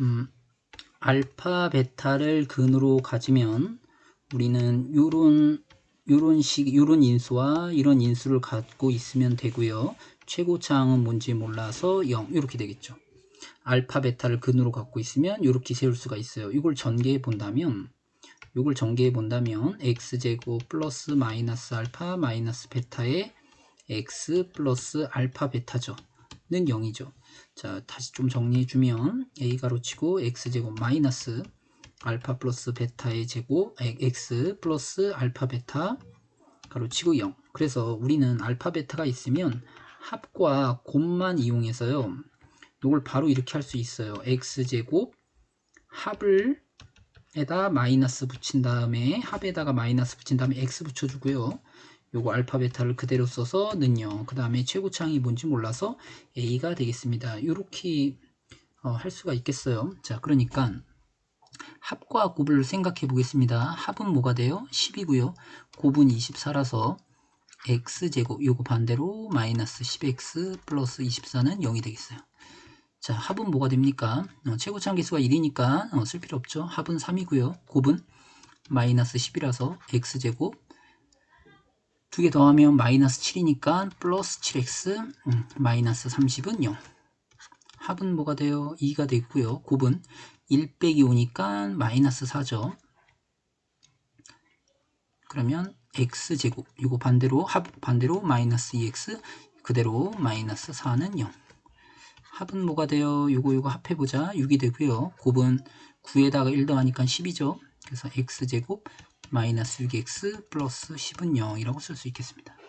음, 알파, 베타를 근으로 가지면 우리는 요런 요런 식 요런 인수와 이런 인수를 갖고 있으면 되고요. 최고차항은 뭔지 몰라서 0 이렇게 되겠죠. 알파, 베타를 근으로 갖고 있으면 이렇게 세울 수가 있어요. 이걸 전개해 본다면 이걸 전개해 본다면 x제곱 플러스 마이너스 알파 마이너스 베타의 x 플러스 알파 베타죠. 는 0이죠. 자, 다시 좀 정리해 주면 a 가로치고 x제곱 마이너스 알파 플러스 베타의 제곱 x 플러스 알파 베타 가로치고 0. 그래서 우리는 알파 베타가 있으면 합과 곱만 이용해서요. 이걸 바로 이렇게 할 수 있어요. x제곱 합을 에다 마이너스 붙인 다음에 합에다가 마이너스 붙인 다음에 x 붙여주고요. 요거 알파 베타를 그대로 써서 는요. 그 다음에 최고차항이 뭔지 몰라서 a가 되겠습니다. 이렇게 어, 할 수가 있겠어요. 자, 그러니까 합과 곱을 생각해 보겠습니다. 합은 뭐가 돼요? 10이고요. 곱은 24라서 x제곱 요거 반대로 마이너스 10x 플러스 24는 0이 되겠어요. 자, 합은 뭐가 됩니까? 어, 최고차항 개수가 1이니까 어, 쓸 필요 없죠. 합은 3이고요. 곱은 마이너스 10이라서 x제곱 두 개 더하면 마이너스 7이니까 플러스 7x 음, 마이너스 30은 0. 합은 뭐가 돼요? 2가 되고요. 곱은 1 빼기 5니까 마이너스 4죠. 그러면 x제곱 이거 반대로 합 반대로 마이너스 2x 그대로 마이너스 4는 0. 합은 뭐가 돼요? 요거 요거 합해보자. 6이 되고요. 곱은 9에다가 1 더하니까 10이죠. 그래서 x제곱 마이너스 6x 플러스 10은 0이라고 쓸 수 있겠습니다.